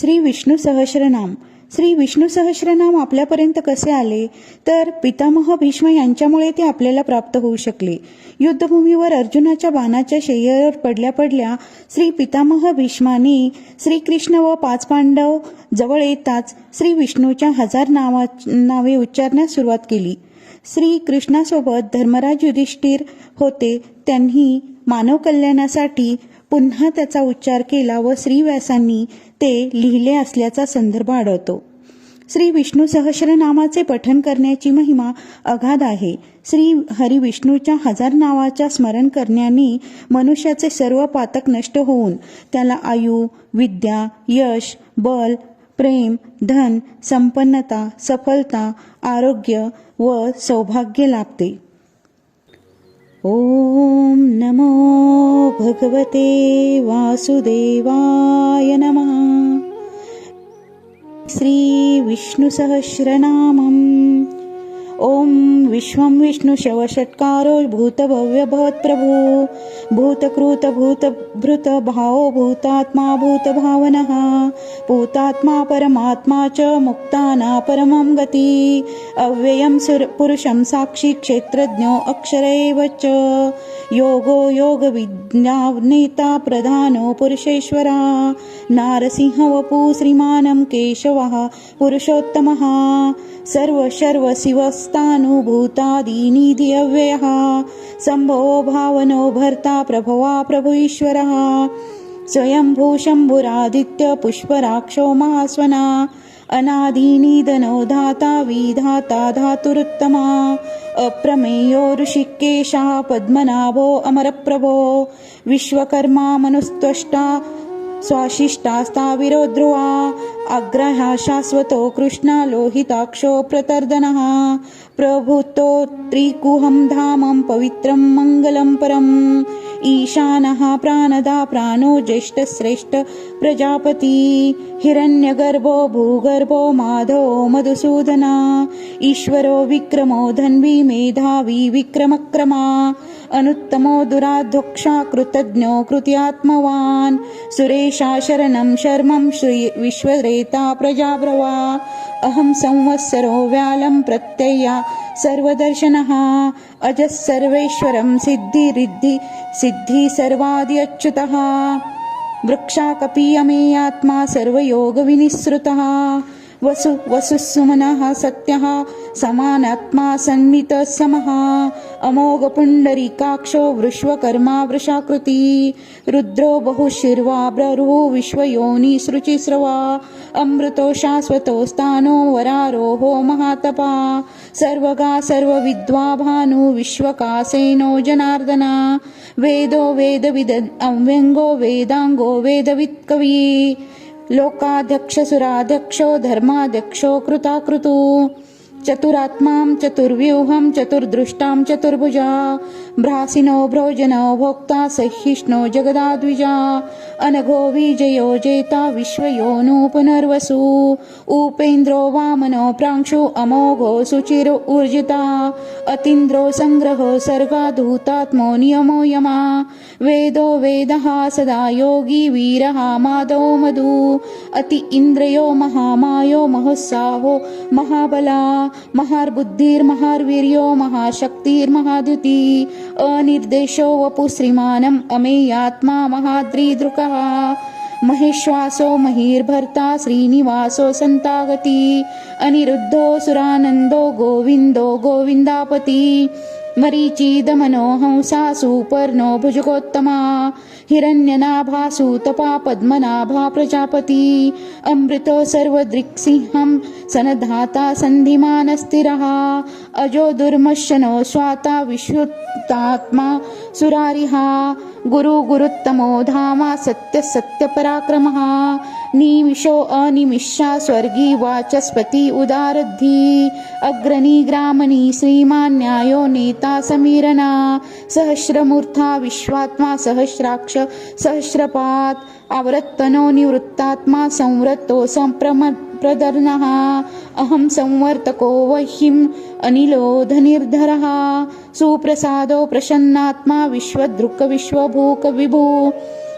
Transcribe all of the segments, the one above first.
श्री विष्णू सहस्रनाम. श्री विष्णू सहस्रनाम आपल्यापर्यंत कसे आले? तर पितामह भीष्म यांच्यामुळे ते आपल्याला प्राप्त होऊ शकले. युद्धभूमीवर अर्जुनाच्या बाणाच्या शय्यावर पडल्या पडल्या श्री पितामह भीष्माने श्रीकृष्ण व पाच पांडव जवळ येताच श्री विष्णूच्या हजार नावा नावे उच्चारण्यास सुरुवात केली. श्री कृष्णासोबत धर्मराज युधिष्ठिर होते. त्यांनी मानव कल्याणासाठी पुन्हा त्याचा उच्चार केला व श्री व्यासांनी ते लिहिले असल्याचा संदर्भ आढळतो. श्री विष्णू सहस्रनामाचे पठन करण्याची महिमा अगाध आहे. श्री हरी विष्णूच्या हजार नावाच्या स्मरण करण्याने मनुष्याचे सर्व पातक नष्ट होऊन त्याला आयु विद्या यश बल प्रेम धन संपन्नता सफलता आरोग्य व सौभाग्य लाभते. ॐ नमो भगवते वासुदेवाय नमः। श्रीविष्णुसहस्रनामम् ॐ विश्वं विष्णुशवषट्कारो भूतभव्यभवत्प्रभो भूतकृतभूतभृत भावो भूतात्मा भूतभावनः। भूतात्मा परमात्मा च मुक्ताना परमं गति। अव्ययं सुर पुरुषं साक्षी क्षेत्रज्ञो अक्षर एव च। योगो योगविज्ञानेता प्रधानो पुरुषेश्वरा। नारसिंह वपु श्रीमानं केशवः पुरुषोत्तमः। सर्वशर्वशिवस्थानुभूतादीनिधि अव्ययः शम्भो भावनो भर्ता प्रभवा प्रभु ईश्वरः स्वयंभू शम्भुरादित्य पुष्पराक्षो महास्वना अनादीनिधनो धाता विधाता धातुरुत्तमा। अप्रमेयो ऋषिकेशः पद्मनाभो अमरप्रभो। विश्वकर्मा मनुस्त्वष्टा स्वाशिष्टास्ताविरो ध्रुवा अग्रः शाश्वतो कृष्णा लोहिताक्षो प्रतर्दनः। प्रभुतो त्रिकुहं धामं पवित्रं मङ्गलं परम् ईशानः प्राणदा प्राणो ज्येष्ठश्रेष्ठ प्रजापती। हिरण्यगर्भो भूगर्भो माधवो मधुसूदना। ईश्वरो विक्रमो धन्वी मेधावी विक्रमक्रमा। अनुत्तमो दुराधोक्षा कृतज्ञो कृत्यात्मवान्। सुरेशा शरणं शर्मं श्री विश्वरेता प्रजाब्रवा। अहं संवत्सरो व्यालं प्रत्यया सर्वदर्शनः। अजः सर्वेश्वरं सिद्धिरिद्धि सिद्धि सर्वाद्यच्युतः वृक्षाकपीयमेयात्मा सर्वयोगविनिःसृतः। वसु वसुसुमनः सत्यः। समानात्मा सन्मितसमः अमोघपुण्डरीकाक्षो वृष्वकर्मा वृषाकृती। रुद्रो बहुशिर्वाब्ररुः विश्वयोनि सृचिस्रवा। अमृतो शाश्वतो स्थानो वरारोहो महातपा। सर्वगा सर्वविद्वा भानु विश्वकासेनो जनार्दना वेदो वेदविद अव्यङ्गो वेदाङ्गो वेदवित्कवी। लोकाध्यक्षसुराध्यक्षो धर्माध्यक्षो कृताकृतु चतुरात्मां चतुर्व्यूहं चतुर्दृष्टां चतुर्भुजा भ्रासिनो भ्रोजनो भोक्ता सहिष्णो जगदाद्विजा अनघो विजयो जेता विश्वयोनु पुनर्वसु उपेन्द्रो वामनो प्रांशु अमोघो सुचिरो ऊर्जिता अतीन्द्रो सङ्ग्रहो सर्गाधूतात्मो नियमो यमा वेदो वेदः सदा योगी वीरः माधो मधु अति इन्द्रियो महामायो महोत्साहो महाबला महार्बुद्धिर्महार्वीर्यो महाशक्तिर्महाद्युति। अनिर्देशो वपु श्रीमानम् अमेयात्मा महाद्रिदृकः। महेश्वासो महिर्भर्ता श्रीनिवासो सन्तागति। अनिरुद्धो सुरानन्दो गोविन्दो गोविन्दापति मरीचिदमनो हंसा सुपर्णो भुजगोत्तमा हिरण्यनाभा सूतपा पद्मनाभा प्रजापति अमृतो सर्वदृक्सिंहं सनधाता सन्धिमानस्थिरः अजो दुर्मशनो स्वाता विश्वतात्मा सुरारिः गुरु गुरुत्तमो धामा सत्य सत्यपराक्रमः निमिषो अनिमिषा स्वर्गी वाचस्पति उदारद्धि। अग्रणी ग्रामणी श्रीमान् न्यायो नेता समीरना। सहस्रमूर्था विश्वात्मा सहस्राक्ष सहस्रपात् आवृत्तनो निवृत्तात्मा संवृत्तो सम्प्रम प्रदर्नः। अहं संवर्तको वह्निम् अनिलो धनिर्धरः सुप्रसादो प्रसन्नात्मा विश्वदृक् विश्वभूक विभु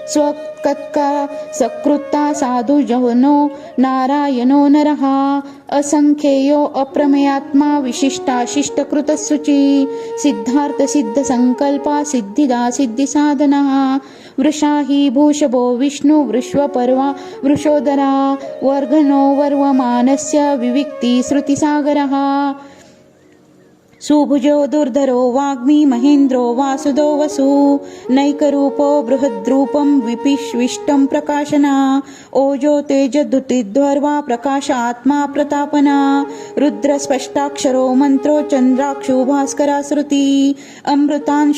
स्वकत्का सकृत्ता साधु जनो नारायणो नरः। असंख्येयो अप्रमेयात्मा विशिष्टाशिष्टकृतसुचि सिद्धार्थसिद्धसङ्कल्पा सिद्धिदा सिद्धिसाधनः वृषा हि भूषभो विष्णु वृष्वपर्वा वृषोदरा। वर्घनो वर्वमानस्य विविक्ति श्रुतिसागरः। सुभुजो दुर्धरो वाग्मी महेन्द्रो वासुदो वसु। नैकरूपो बृहद्रूपं विपिष्विष्टं प्रकाशना। ओजो तेजद्युतिध्वर्वा प्रकाश आत्मा प्रतापना। रुद्रस्पष्टाक्षरो मन्त्रो चन्द्राक्षु भास्करा श्रुति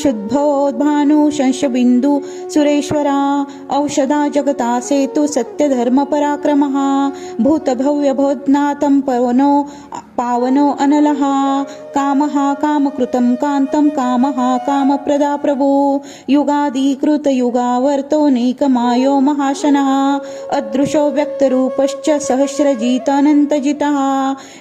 शुद्भोद्भानु शंशबिन्दु सुरेश्वरा। औषधा जगता सेतु सत्यधर्मपराक्रमः भूतभव्यभोज्ञातं पवनो पावनो अनलः कामः कामकृतं कान्तं कामः कामप्रदा प्रभु युगादिकृतयुगावर्तो नैकमायो महाशनः। अदृशो व्यक्तरूपश्च सहस्रजितानन्तजितः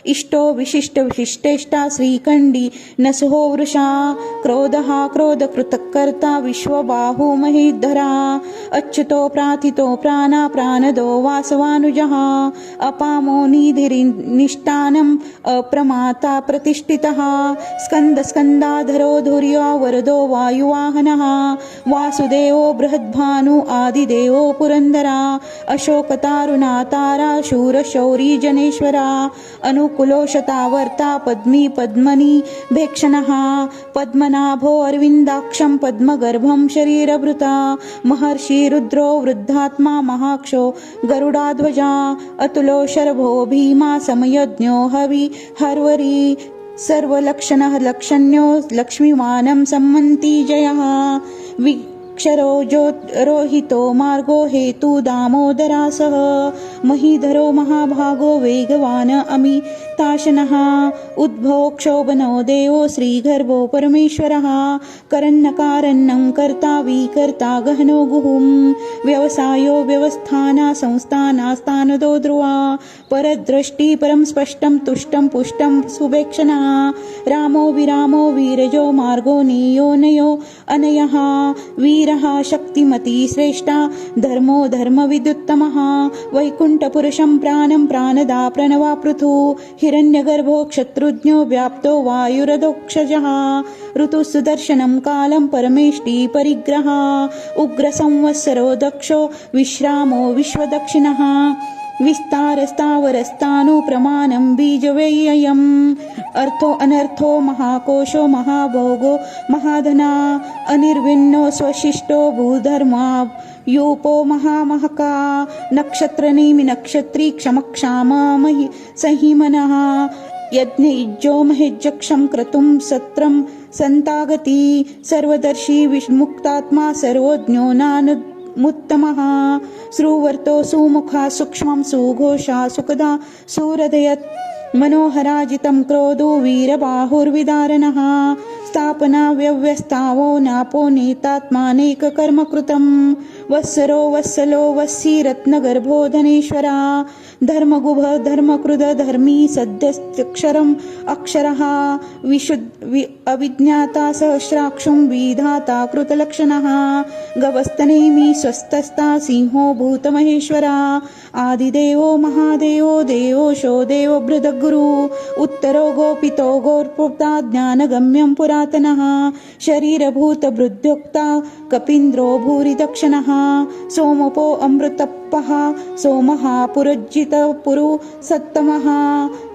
इष्टो विशिष्टविशिष्टेष्टा श्रीकण्डी नसुहो वृषा। क्रोधः क्रोधकृतकर्ता विश्वबाहु महीधरा। अच्युतो प्रार्थितो प्राणा प्राणदो वासवानुजः। अपामो निधिनिष्ठानम् अप्रमाता प्रतिष्ठितः। स्कन्दस्कन्दाधरो धुर्यो वरदो वायुवाहनः। वासुदेवो बृहद्भानु आदिदेवो पुरन्दरा। अशोकतारुणातारा शूरशौरी जनेश्वरा अनुकुलो पद्मी पद्मनी भेक्षणः। पद्मनाभो अरविन्दाक्षं पद्मगर्भं शरीरभृता। महर्षि रुद्रो वृद्धात्मा महाक्षो गरुडाध्वजा। अतुलो शर्भो भीमा समयज्ञो हवि हर्वरी। सर्वलक्षणः लक्षण्यो लक्ष्मीमानं सम्मन्ति जयः। जो रोहितो मार्गो हेतु दामोदरासः महीधरो महाभागो वेगवान् अमिताशनः उद्भो क्षोभनो देवो श्रीगर्भो परमेश्वरः। करन्नकारन्नं कर्ता विकर्ता गहनो गुहुं व्यवसायो व्यवस्थाना संस्थानास्तानदो ध्रुवा। परद्रष्टि परं स्पष्टं तुष्टं पुष्टं सुवेक्षणः। रामो विरामो वीरजो मार्गो नीयो अनयः। वीरः शक्तिमती श्रेष्ठा। धर्मो धर्मविदुत्तमः वैकुण्ठपुरुषं प्राणं प्राणदा प्रणवा पृथु हिरण्यगर्भो क्षत्रुज्ञो व्याप्तो वायुरदोक्षजः। ऋतुसुदर्शनं कालं परमेष्टि परिग्रह। उग्रसंवत्सरो दक्षो विश्रामो विश्वदक्षिणः। विस्तारस्तावरस्तानु प्रमाणं बीजव्ययम्। अर्थो अनर्थो महाकोशो महाभोगो महाधना। अनिर्विण्णो स्वशिष्टो भूधर्मा यूपो महामहका नक्षत्रनेमि नक्षत्री क्षमक्षाम महि सहिमनः यज्ञयुज्यो महेज्जक्षं क्रतुं सत्रं सन्तागति सर्वदर्शी विमुक्तात्मा सर्वज्ञो नानु मुत्तमः श्रुवर्तो सुमुखा सूक्ष्मं सुघोषा सुखदा सुहृदयत् मनोहराजितं क्रोधो वीरबाहुर्विदारणः। स्थापना व्यव्यस्तावो नापो नेतात्मानेककर्मकृतं वत्सरो वत्सलो वत्सी रत्नगर्भो धनेश्वरा धर्मगुभ धर्मकृद धर्मी सद्यक्षरम् अक्षरः। विशुद् वि अविज्ञाता सहस्राक्षुं विधाता कृतलक्षणः। गवस्तनेमि स्वस्तस्ता सिंहो भूतमहेश्वरा। आदिदेवो महादेवो देवोशो देवभृदगुरु उत्तरो गोपितो गोर्पुक्ता ज्ञानगम्यं पुरातनः। शरीरभूतभृद्योक्ता कपीन्द्रो भूरिदक्षिणः सोमपो अमृतप्पः सोमः पुरज्जितपुरु सत्तमः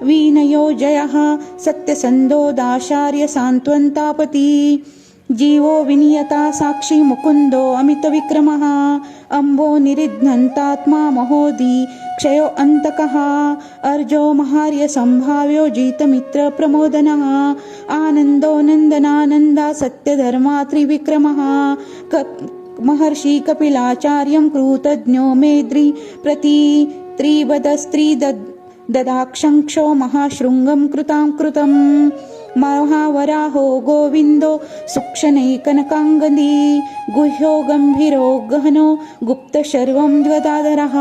वीनयो जयः सत्यसन्दोदाचार्य सान्त्वन्तापति। जीवो विनियता साक्षी मुकुन्दो अमितविक्रमः। अम्बो निरिध्नन्तात्मा महोदी क्षयो अन्तकः। अर्जो महार्य सम्भाव्यो जितमित्रप्रमोदनः आनन्दो नन्दनानन्दा सत्यधर्मा त्रिविक्रमः। महर्षि कपिलाचार्यं कृतज्ञो मेद्रि प्रति त्रिवदस्त्री ददाक्षङ्क्षो महाशृङ्गं कृतां कृतम् महावराहो गोविन्दो सुक्षणैकनकाङ्गदी गुह्यो गम्भीरो गहनो गुप्तशर्वं द्वदाधरः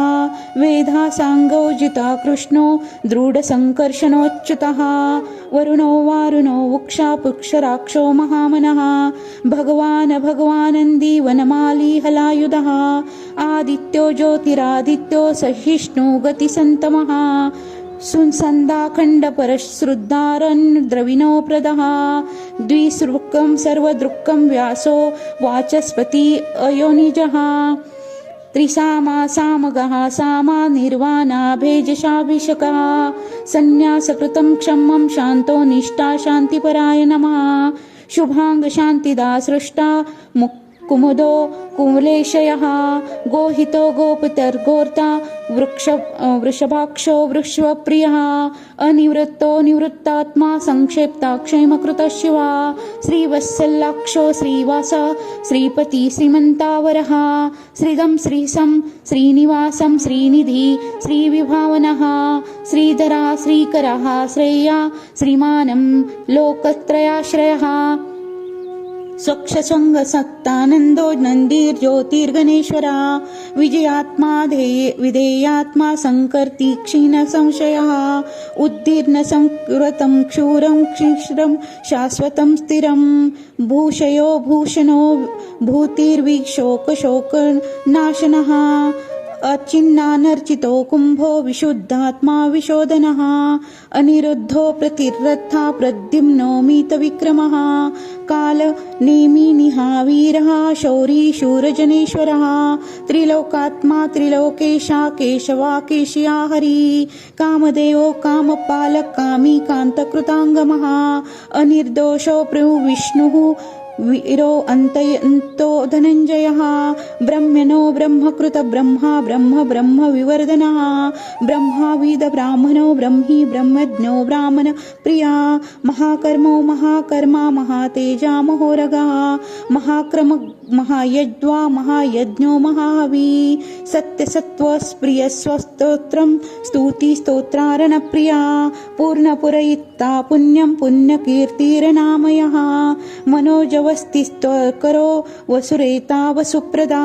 वेधासाङ्गोजिता कृष्णो दृढसङ्कर्षणोच्युतः वरुणो वारुणो वुक्षापुक्षराक्षो महामनः भगवान् भगवानन्दी वनमाली हलायुधः आदित्यो ज्योतिरादित्यो सहिष्णु गतिसन्तमः सुसन्दाखण्डपरश्रुद्धारन् द्रविणो प्रदः द्विसृक्कं सर्वदृक्कं व्यासो वाचस्पति अयोनिजः। त्रिसामा सामगः सामा निर्वाणा भेजशाभिषकः। सन्न्यासकृतं क्षमं शान्तो निष्ठा शान्तिपरायणः शुभाङ्गशान्तिदा सृष्टा मुक् कुमुदो कुमलेशयः गोहितो गोपतिर्गोर्ता वृषभाक्षो वृषभप्रियः अनिवृत्तो निवृत्तात्मा संक्षेप्ता क्षेमकृतः शिवा श्रीवत्सल्लाक्षो श्रीवास श्रीपति श्रीमन्तावरः श्रीदं श्रीसं श्रीनिवासं श्रीनिधि श्रीविभावनः श्रीधरा श्रीकरः श्रेया श्रीमानं लोकत्रयाश्रयः स्वक्षसङ्गसक्तानन्दो नन्दीर्ज्योतिर्गणेश्वरा विजयात्मा ध्येये विधेयात्मा सङ्कर्ति क्षीणसंशयः उद्दीर्णसंकृतं क्षूरं क्षिश्रं शाश्वतं स्थिरं भूषयो भूषणो भूतिर्विशोकशोकनाशनः अचिन्नानर्चितो कुम्भो विशुद्धात्मा विशोधनः अनिरुद्धो प्रतिरथा प्रद्युम्नो काल कालनेमिनिहा वीरः शौरी शूरजनेश्वरः त्रिलोकात्मा त्रिलोकेशा केशवा केशिया हरी कामदेवो कामपालकामी कान्तकृताङ्गमः अनिर्दोषो प्रभुविष्णुः वीरो अन्तयन्तो धनञ्जयः। ब्रह्मणो ब्रह्मकृत ब्रह्मा ब्रह्म ब्रह्म विवर्धनः। ब्रह्माविद ब्राह्मणो ब्रह्मी ब्रह्मज्ञो ब्राह्मण प्रिया। महाकर्मो महाकर्मा महातेजा महोरगः। महाक्रम महायज्वा महायज्ञो महाहवी सत्यसत्त्वस्प्रियस्वस्तोत्रं स्तुतिस्तोत्रारणप्रिया पूर्णपुरयित्ता पुण्यं पुण्यकीर्तिरनामयः मनोजवस्तिस्तकरो वसुरेता वसुप्रदा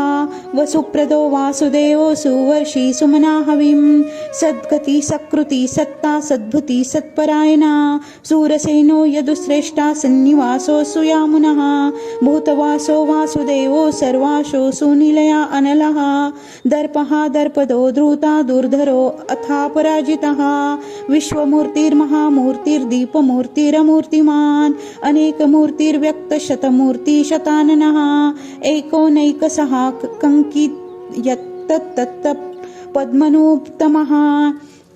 वसुप्रदो वासुदेवो सुवर्षी सुमना हवीं। सद्गति सकृति सत्ता सद्भुति सत्परायणा सूरसेनो यदुश्रेष्ठा सन्निवासो सुयामुनः भूतवासो वासुदेवो सर्वाशो सुनिलया अनलः दर्पः दर्पदो द्रुता दुर्धरो अथा पराजितः विश्वमूर्तिर्महामूर्तिर्दीपमूर्तिरमूर्तिमान् अनेकमूर्तिर्व्यक्तशतमूर्तिशताननः एकोनैकसः कङ्कित् यत्तत्तत् पद्मनोत्तमः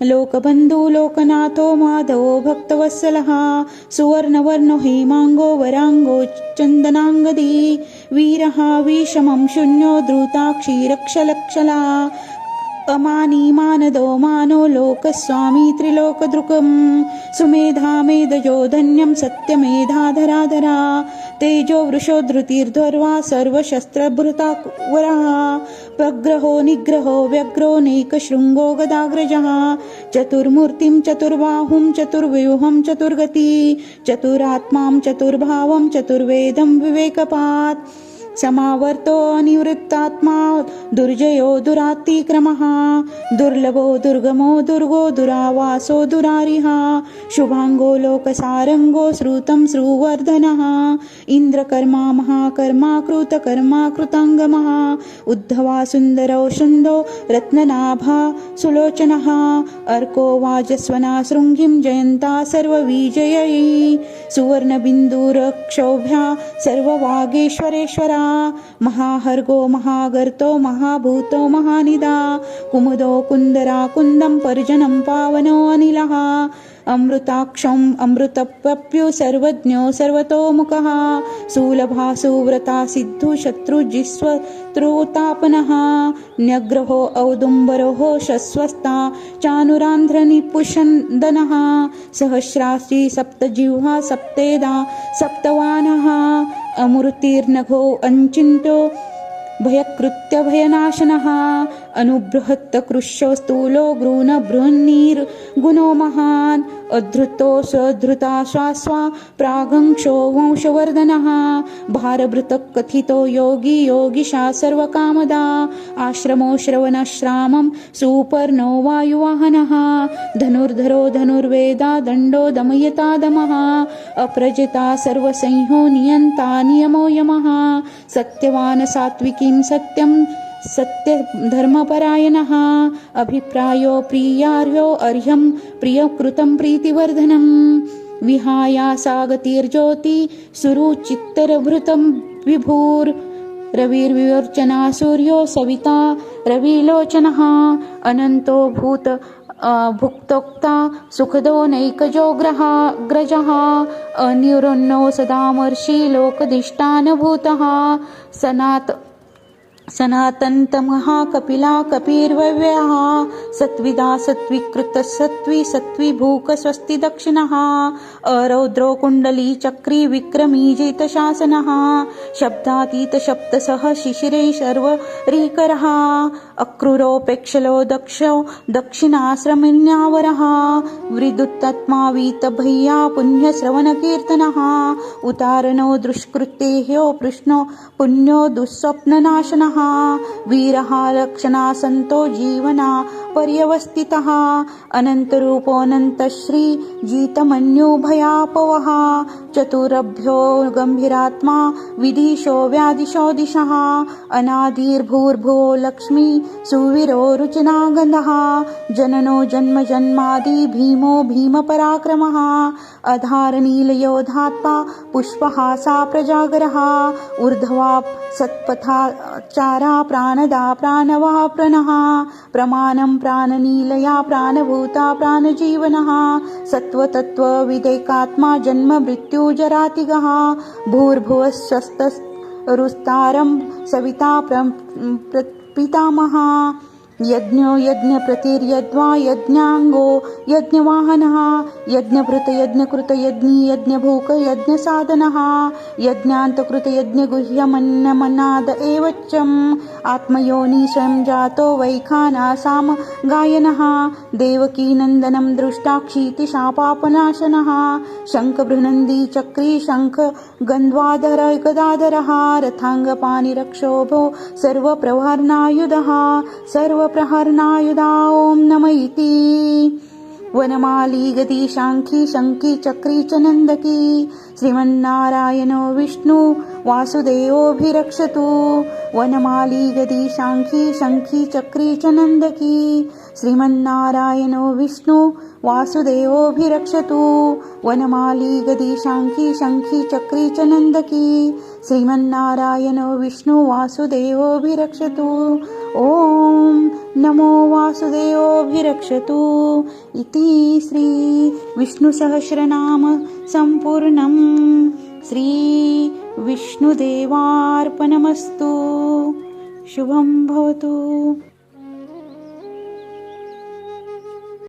लोकबन्धु लोकनाथो माधवो भक्तवत्सलः। सुवर्णवर्णो हेमाङ्गो वराङ्गो चन्दनाङ्गदी। वीरः विषमं शून्यो धृताक्षीरक्षलक्षला अमानी मानदो मानो लोकस्वामी त्रिलोकदृकं सुमेधा मेधयो धन्यं सत्यमेधाधराधरा। तेजो वृषो धृतिर्ध्वर्वा सर्वशस्त्रभृता वरः प्रग्रहो निग्रहो व्यग्रो नैकशृङ्गो गदाग्रजः। चतुर्मूर्तिं चतुर्बाहुं चतुर्व्यूहं चतुर्गति। चतुरात्मां चतुर्भावं चतुर्वेदं विवेकपात्। समावर्तो निवृत्तात्मा दुर्जयो दुरातिक्रमः दुर्लभो दुर्गमो दुर्गो दुरावासो दुरारिहा। शुभाङ्गो लोकसारङ्गो श्रुतं श्रुवर्धनः। इन्द्रकर्मा महाकर्मा कृतकर्मा कृताङ्गमः। उद्धवा सुन्दरौ शृन्दो रत्ननाभा सुलोचनः। अर्को वाजस्वना शृङ्गिं जयन्ता सर्वविजयी। सुवर्णबिन्दुरक्षोभ्या सर्ववागेश्वरेश्वरा। महाहर्गो महागर्तो महाभूतो महानिदा कुमुदो कुन्दरा कुन्दं पर्जनं पावनो अनिलः अमृताक्षम् अमृतप्यु सर्वज्ञो सर्वतोमुखः सुलभा सुव्रता सिद्धु न्यग्रहो औदुम्बरोः शस्वस्ता चानुरान्ध्रनिपुषन्दनः सहस्रास्ति सप्तजिह्वा सप्तेदा सप्तवानः अमृतिर्नघो अञ्चिन्तो भयकृत्यभयनाशनः अनुबृहत्त कृश्य स्थूलो बृहन्नीर्गुणो महान्। अधृतो सधृता श्वास्वा प्रागंक्षो वंशवर्धनः। भारभृतः कथितो योगी योगिशा सर्वकामदा। आश्रमो श्रवणश्रामं सुपर्णो वायुवाहनः। धनुर्धरो धनुर्वेदा दण्डो दमयता दमः। अप्रजिता सर्वसंहो नियन्ता नियमो यमः। सत्यवान् सात्विकीं सत्यं सत्यधर्मपरायणः अभिप्रायो प्रियार्यो अर्ह्यं प्रियकृतं प्रीतिवर्धनं। विहायासागतिर्ज्योति सुरुचित्तरभृतं विभूर्। रविर्विवर्चना सूर्यो सविता रविलोचनः। अनन्तो भूत भुक्तोक्ता सुखदो नैकजो ग्रहा ग्रजः। अनिरुन्नो सदामर्षि लोकदिष्टानुभूतः सनात सनातन्तमः कपिला कपिर्व्ययः सत्विदा सत्वी सत्त्वी सत्त्विभूक स्वस्ति दक्षिणः अरौद्रो कुण्डली चक्री विक्रमी जितशासनः शब्दातीतशब्दसः शिशिरे शर्वरीकरः। अक्रूरोपेक्षलो दक्षो दक्षिणाश्रमिण्यावरः वृदुत्तत्मा वीतभय्या पुण्यश्रवणकीर्तनः उतारणो दुष्कृतेह्यो पृष्णो पुण्यो दुःस्वप्ननाशनः वीरः लक्षणासन्तो जीवना पर्यवस्थितः अनन्तरूपोऽनन्तश्री जितमन्युभयापवः चतुरभ्यो गम्भीरात्मा विदिशो व्यादिशो दिशः अनादिर्भूर्भुवो लक्ष्मी सुवीरो रुचिनागन्धः जननो जन्म जन्मादि भीमो भीमपराक्रमः, अधारनीलयोधात्मा पुष्पहासा प्रजागरः, ऊर्ध्वा सत्पथाचारा प्राणदा प्राणवः प्रणः प्रमाणं प्राणनीलया प्राणभूता प्राणजीवनः, सत्त्वतत्त्वविदेकात्मा जन्म मृत्युजरातिगः भूर्भुवस्वस्तरुस्तारं सविता प्र पितामहा यज्ञो यज्ञप्रतिर्यद्वा यज्ञाङ्गो यज्ञवाहनः यज्ञभृत यज्ञकृत यज्ञी यज्ञभूक यज्ञसाधनः यज्ञान्तकृतयज्ञगुह्यमन्नमनाद एव चम् आत्मयोनि स्वयं जातो वैखानासाम गायनः देवकीनन्दनं दृष्टा क्षीतिशापापनाशनः शङ्खबृहनन्दी चक्री शङ्ख गन्ध्वाधर गदाधरः रथाङ्गपानिरक्षोभो सर्वप्रहरणायुधः सर्वप्रहरणायुधा ॐ नम इति। वनमाली गती शाङ्खी शङ्की चक्री च नन्दकी श्रीमन्नारायणो विष्णु वासुदेवोऽभिरक्षतु। वनमाली गदी शाङ्खी शङ्खी चक्री च नन्दकी। श्रीमन्नारायणो विष्णु वासुदेवोऽभिरक्षतु। वनमाली गदी शाङ्खी शङ्खी चक्री च नन्दकी। श्रीमन्नारायणो विष्णु वासुदेवोऽभिरक्षतु। ॐ नमो वासुदेवोऽभिरक्षतु। इति श्रीविष्णुसहस्रनाम सम्पूर्णं श्रीविष्णुदेवार्पणमस्तु शुभं भवतु